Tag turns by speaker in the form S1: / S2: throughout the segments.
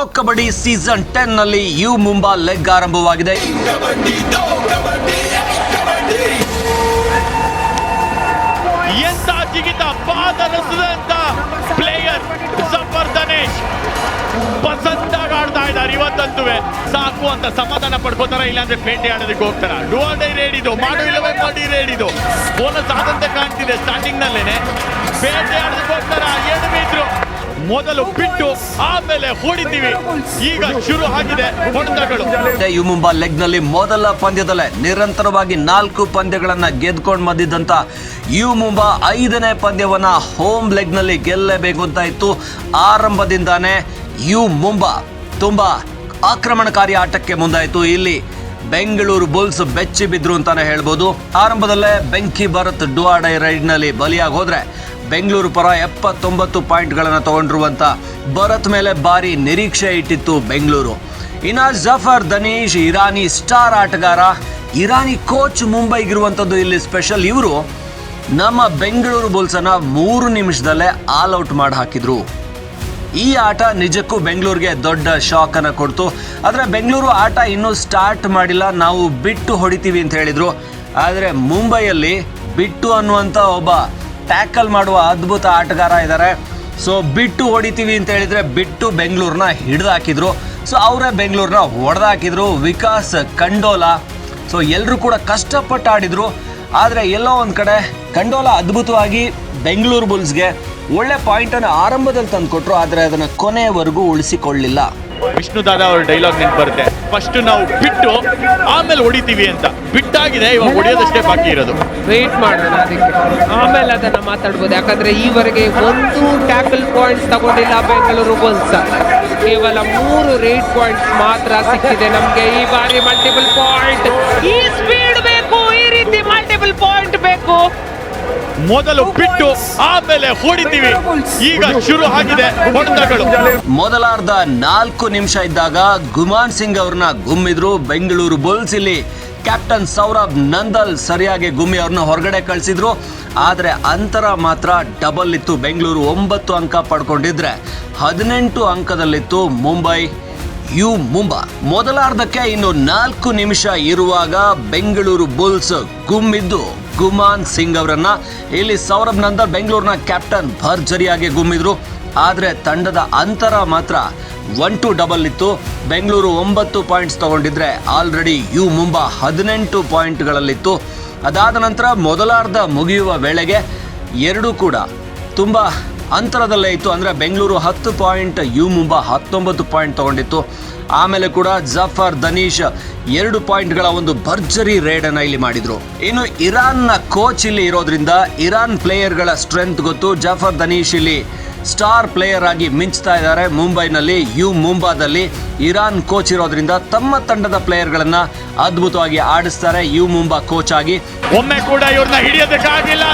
S1: Pro kabaddi season ಟೆನ್ನಲ್ಲಿ U Mumba leg ಆರಂಭವಾಗಿದೆ
S2: ಜಿಗಿತ ಪ್ಲೇಯರ್ ಜಫರ್ ದನೇಶ್ ಆಡ್ತಾ ಇದ್ದಾರೆ. ಇವತ್ತಂತೂ ಸಾಕು ಅಂತ ಸಮಾಧಾನ ಪಡ್ಕೋತಾರ, ಇಲ್ಲಾಂದ್ರೆ ಪೇಟೆ ಆಡೋದಕ್ಕೆ ಹೋಗ್ತಾರ. ಡೂ ಡೈ ರೇಡ್ ಇದು ಮಾಡು ಇಲ್ಲವೇ ಮಾಡಿ ರೇಡ್ ಇದು ಬೋನಸ್ ಆದಂತೆ ಕಾಣ್ತಿದೆ ಸ್ಟಾರ್ಟಿಂಗ್ ನಲ್ಲೇನೆ. ಪೇಟೆ ಎಡವಿದ್ರು ಮೊದಲು ಬಿಟ್ಟು ಆಮೇಲೆ ಹೊಡಿತೀವಿ ಈಗ ಶುರು ಆಗಿದೆ ಹೊಡೆತಗಳು
S1: ಯು ಮುಂಬಾ ಲೆಗ್ನಲ್ಲಿ ಮೊದಲ ಪಂದ್ಯದಲ್ಲೇ ನಿರಂತರವಾಗಿ ನಾಲ್ಕು ಪಂದ್ಯಗಳನ್ನ ಗೆದ್ಕೊಂಡು ಬಂದಿದ್ದಂತ ಯು ಮುಂಬಾ ಐದನೇ ಪಂದ್ಯವನ್ನ ಹೋಮ್ ಲೆಗ್ನಲ್ಲಿ ಗೆಲ್ಲಬೇಕು ಅಂತ ಇತ್ತು. ಆರಂಭದಿಂದಾನೇ ಯು ಮುಂಬಾ ತುಂಬಾ ಆಕ್ರಮಣಕಾರಿ ಆಟಕ್ಕೆ ಮುಂದಾಯಿತು. ಇಲ್ಲಿ ಬೆಂಗಳೂರು ಬುಲ್ಸ್ ಬೆಚ್ಚಿ ಬಿದ್ರು ಅಂತಾನೆ ಹೇಳ್ಬೋದು. ಆರಂಭದಲ್ಲೇ ಬೆಂಕಿ ಭರತ್ ಡುವಾಡೈ ರೈಡ್ನಲ್ಲಿ ಬಲಿಯಾಗಿ ಹೋದ್ರೆ ಬೆಂಗಳೂರು ಪರ ಎಪ್ಪತ್ತೊಂಬತ್ತು ಪಾಯಿಂಟ್ಗಳನ್ನು ತಗೊಂಡಿರುವಂಥ ಭರತ್ ಮೇಲೆ ಭಾರಿ ನಿರೀಕ್ಷೆ ಇಟ್ಟಿತ್ತು ಬೆಂಗಳೂರು. ಇನ್ನು ಜಫರ್ ದನೀಶ್ ಇರಾನಿ ಸ್ಟಾರ್ ಆಟಗಾರ, ಇರಾನಿ ಕೋಚ್ ಮುಂಬೈಗಿರುವಂಥದ್ದು ಇಲ್ಲಿ ಸ್ಪೆಷಲ್. ಇವರು ನಮ್ಮ ಬೆಂಗಳೂರು ಬುಲ್ಸನ್ನ ಮೂರು ನಿಮಿಷದಲ್ಲೇ ಆಲ್ ಔಟ್ ಮಾಡಿ ಹಾಕಿದ್ರು. ಈ ಆಟ ನಿಜಕ್ಕೂ ಬೆಂಗಳೂರಿಗೆ ದೊಡ್ಡ ಶಾಕ್ ಅನ್ನ ಕೊಡ್ತು. ಆದರೆ ಬೆಂಗಳೂರು ಆಟ ಇನ್ನೂ ಸ್ಟಾರ್ಟ್ ಮಾಡಿಲ್ಲ, ನಾವು ಬಿಟ್ಟು ಹೊಡಿತೀವಿ ಅಂತ ಹೇಳಿದ್ರು. ಆದರೆ ಮುಂಬೈಯಲ್ಲಿ ಬಿಟ್ಟು ಅನ್ನುವಂಥ ಒಬ್ಬ ಟ್ಯಾಕಲ್ ಮಾಡುವ ಅದ್ಭುತ ಆಟಗಾರ ಇದ್ದಾರೆ ಸೊ ಬಿಟ್ಟು ಹೊಡಿತೀವಿ ಅಂತ ಹೇಳಿದ್ರೆ ಬಿಟ್ಟು ಬೆಂಗಳೂರನ್ನ ಹಿಡ್ದು ಹಾಕಿದ್ರು ಸೊ ಅವರೇ ಬೆಂಗಳೂರನ್ನ ಹೊಡೆದಾಕಿದ್ರು ವಿಕಾಸ್ ಕಂಡೋಲ. ಸೊ ಎಲ್ಲರೂ ಕೂಡ ಕಷ್ಟಪಟ್ಟು ಆಡಿದರು. ಆದರೆ ಎಲ್ಲೋ ಒಂದು ಕಡೆ ಕಂಡೋಲ ಅದ್ಭುತವಾಗಿ ಬೆಂಗಳೂರು ಬುಲ್ಸ್ಗೆ ಒಳ್ಳೆ ಪಾಯಿಂಟನ್ನು ಆರಂಭದಲ್ಲಿ ತಂದುಕೊಟ್ರು ಆದರೆ ಅದನ್ನು ಕೊನೆಯವರೆಗೂ ಉಳಿಸಿಕೊಳ್ಳಿಲ್ಲ.
S2: ವಿಷ್ಣು ದಾದಾ ಅವ್ರ ಡೈಲಾಗ್ ನೆನ್ಪು ಬರುತ್ತೆ. ಫಸ್ಟ್ ನಾವು ಬಿಟ್ಟು ಆಮೇಲೆ ಹೊಡಿತೀವಿ ಅಂತ. ಬಿಟ್ಟಾಗಿದೆ ಇವಾಗ ಹೊಡೆಯೋದಷ್ಟೇ ಬಾಕಿ ಇರೋದು.
S3: ವೇಟ್ ಮಾಡೋಣ ಅದಕ್ಕೆ. ಆಮೇಲೆ ಅದನ್ನ ಮಾತಾಡ್ಬೋದು. ಯಾಕಂದ್ರೆ ಈವರೆಗೆ ಒಂದು ಟ್ಯಾಕಲ್ ಪಾಯಿಂಟ್ಸ್ ತಗೊಂಡಿಲ್ಲ ಬೆಂಗಳೂರು ಬುಲ್ಸ್ ಕೇವಲ ಮೂರು ರೇಟ್ ಪಾಯಿಂಟ್ಸ್ ಮಾತ್ರ ಸಿಕ್ಕಿದೆ ನಮ್ಗೆ ಈ ಬಾರಿ ಮಲ್ಟಿಪಲ್ ಪಾಯಿಂಟ್ ಈ ಸ್ಪೀಡ್ ಬೇಕು ಈ ರೀತಿ ಮಲ್ಟಿಪಲ್ ಪಾಯಿಂಟ್ ಬೇಕು.
S2: ಮೊದಲು ಬಿಟ್ಟು ಆಮೇಲೆ ಹೊಡಿತೀವಿ ಈಗ ಶುರು ಆಗಿದೆ ಹೊಡೆತಗಳು
S1: ಮೊದಲಾರ್ಧ ನಾಲ್ಕು ನಿಮಿಷ ಇದ್ದಾಗ ಗುಮಾನ್ ಸಿಂಗ್ ಅವ್ರನ್ನ ಗುಮ್ಮಿದ್ರು ಬೆಂಗಳೂರು ಬುಲ್ಸ್ ಇಲ್ಲಿ. ಕ್ಯಾಪ್ಟನ್ ಸೌರಭ್ ನಂದಲ್ ಸರಿಯಾಗಿ ಗುಮ್ಮಿ ಅವ್ರನ್ನ ಹೊರಗಡೆ ಕಳಿಸಿದ್ರು. ಆದರೆ ಅಂತರ ಮಾತ್ರ ಡಬಲ್ ಇತ್ತು. ಬೆಂಗಳೂರು ಒಂಬತ್ತು ಅಂಕ ಪಡ್ಕೊಂಡಿದ್ರೆ ಹದಿನೆಂಟು ಅಂಕದಲ್ಲಿತ್ತು ಮುಂಬೈ. ಯು ಮುಂಬಾ. ಮೊದಲಾರ್ಧಕ್ಕೆ ಇನ್ನು ನಾಲ್ಕು ನಿಮಿಷ ಇರುವಾಗ ಬೆಂಗಳೂರು ಬುಲ್ಸ್ ಗುಮ್ಮಿದ್ದು. ಗುಮಾನ್ ಸಿಂಗ್ ಅವರನ್ನ. ಇಲ್ಲಿ ಸೌರಭ್ ನಂದಲ್ ಬೆಂಗಳೂರಿನ ಕ್ಯಾಪ್ಟನ್ ಭರ್ಜರಿಯಾಗಿ ಗುಮ್ಮಿದ್ರು. ಆದರೆ ತಂಡದ ಅಂತರ ಮಾತ್ರ ಒನ್ ಟು ಡಬಲ್ ಇತ್ತು. ಬೆಂಗಳೂರು ಒಂಬತ್ತು ಪಾಯಿಂಟ್ಸ್ ತಗೊಂಡಿದ್ರೆ ಆಲ್ರೆಡಿ ಯು ಮುಂಬಾ ಹದಿನೆಂಟು ಪಾಯಿಂಟ್ಗಳಲ್ಲಿತ್ತು ಅದಾದ ನಂತರ ಮೊದಲಾರ್ಧ ಮುಗಿಯುವ ವೇಳೆಗೆ ಎರಡೂ ಕೂಡ ತುಂಬ ಅಂತರದಲ್ಲೇ ಇತ್ತು. ಅಂದರೆ ಬೆಂಗಳೂರು ಹತ್ತು ಪಾಯಿಂಟ್ ಯು ಮುಂಬಾ ಹತ್ತೊಂಬತ್ತು ಪಾಯಿಂಟ್ ತಗೊಂಡಿತ್ತು. ಆಮೇಲೆ ಕೂಡ ಜಫರ್ ದನೀಶ್ ಎರಡು ಪಾಯಿಂಟ್ಗಳ ಒಂದು ಭರ್ಜರಿ ರೇಡನ್ನು ಇಲ್ಲಿ ಮಾಡಿದರು. ಇನ್ನು ಇರಾನ್ನ ಕೋಚ್ ಇಲ್ಲಿ ಇರೋದ್ರಿಂದ ಇರಾನ್ ಪ್ಲೇಯರ್ಗಳ ಸ್ಟ್ರೆಂತ್ ಗೊತ್ತು. ಜಫರ್ ದನೀಶ್ ಇಲ್ಲಿ ಸ್ಟಾರ್ ಪ್ಲೇಯರ್ ಆಗಿ ಮಿಂಚ್ತಾ ಇದ್ದಾರೆ ಮುಂಬೈನಲ್ಲಿ. ಯು ಮುಂಬಾದಲ್ಲಿ ಇರಾನ್ ಕೋಚ್ ಇರೋದ್ರಿಂದ ತಮ್ಮ ತಂಡದ ಪ್ಲೇಯರ್ಗಳನ್ನ ಅದ್ಭುತವಾಗಿ ಆಡಿಸ್ತಾರೆ ಯು ಮುಂಬಾ ಕೋಚ್ ಆಗಿ.
S2: ಒಮ್ಮೆ ಕೂಡ ಇವ್ರನ್ನ ಹಿಡಿಯೋದಕ್ಕಾಗಿಲ್ಲ!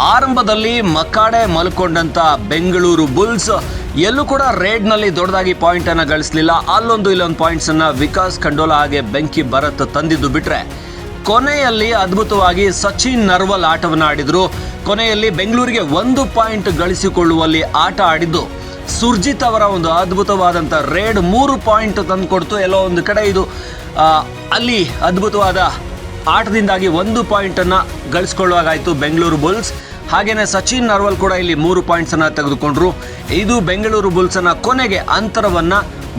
S1: ಆರಂಭದಲ್ಲಿ ಮಕಾಡೆ ಮಲ್ಕೊಂಡಂತ ಬೆಂಗಳೂರು ಬುಲ್ಸ್ ಎಲ್ಲೂ ಕೂಡ ರೇಡ್ನಲ್ಲಿ ದೊಡ್ಡದಾಗಿ ಪಾಯಿಂಟ್ ಅನ್ನ ಗಳಿಸಲಿಲ್ಲ. ಅಲ್ಲೊಂದು ಇಲ್ಲೊಂದು ಪಾಯಿಂಟ್ಸ್ ಅನ್ನ ವಿಕಾಸ್ ಖಂಡೋಲಾ ಹಾಗೆ ಬೆಂಕಿ ಭರತ್ ತಂದಿದ್ದು ಬಿಟ್ರೆ ಕೊನೆಯಲ್ಲಿ ಅದ್ಭುತವಾಗಿ ಸಚಿನ್ ನರ್ವಲ್ ಆಟವನ್ನು ಆಡಿದ್ರು. ಕೊನೆಯಲ್ಲಿ ಬೆಂಗಳೂರಿಗೆ ಒಂದು ಪಾಯಿಂಟ್ ಗಳಿಸಿಕೊಳ್ಳುವಲ್ಲಿ ಆಟ ಆಡಿದ್ದು. ಸುರ್ಜಿತ್ ಅವರ ಒಂದು ಅದ್ಭುತವಾದಂಥ ರೇಡ್ ಮೂರು ಪಾಯಿಂಟ್ ತಂದುಕೊಡ್ತು. ಎಲ್ಲೋ ಒಂದು ಕಡೆ ಇದು ಅಲ್ಲಿ ಅದ್ಭುತವಾದ ಆಟದಿಂದಾಗಿ ಒಂದು ಪಾಯಿಂಟನ್ನು ಗಳಿಸ್ಕೊಳ್ಳುವಾಗಾಯಿತು ಬೆಂಗಳೂರು ಬುಲ್ಸ್. ಹಾಗೆಯೇ ಸಚಿನ್ ನರ್ವಲ್ ಕೂಡ ಇಲ್ಲಿ ಮೂರು ಪಾಯಿಂಟ್ಸನ್ನು ತೆಗೆದುಕೊಂಡ್ರು. ಇದು ಬೆಂಗಳೂರು ಬುಲ್ಸನ್ನು ಕೊನೆಗೆ ಅಂತರವನ್ನ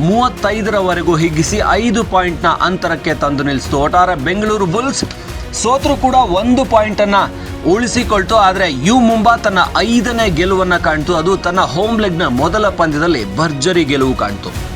S1: ಮೂವತ್ತೈದರವರೆಗೂ ಹಿಗ್ಗಿಸಿ ಐದು ಪಾಯಿಂಟ್ನ ಅಂತರಕ್ಕೆ ತಂದು ನಿಲ್ಲಿಸಿತು. ಒಟ್ಟಾರೆ ಬೆಂಗಳೂರು ಬುಲ್ಸ್ ಸೋತರೂ ಕೂಡ ಒಂದು ಪಾಯಿಂಟನ್ನು ಉಳಿಸಿಕೊಳ್ತು. ಆದರೆ ಯು ಮುಂಬಾ ತನ್ನ ಐದನೇ ಗೆಲುವನ್ನು ಕಾಣ್ತು. ಅದು ತನ್ನ ಹೋಮ್ ಲೆಗ್ನ ಮೊದಲ ಪಂದ್ಯದಲ್ಲಿ ಭರ್ಜರಿ ಗೆಲುವು ಕಾಣ್ತು.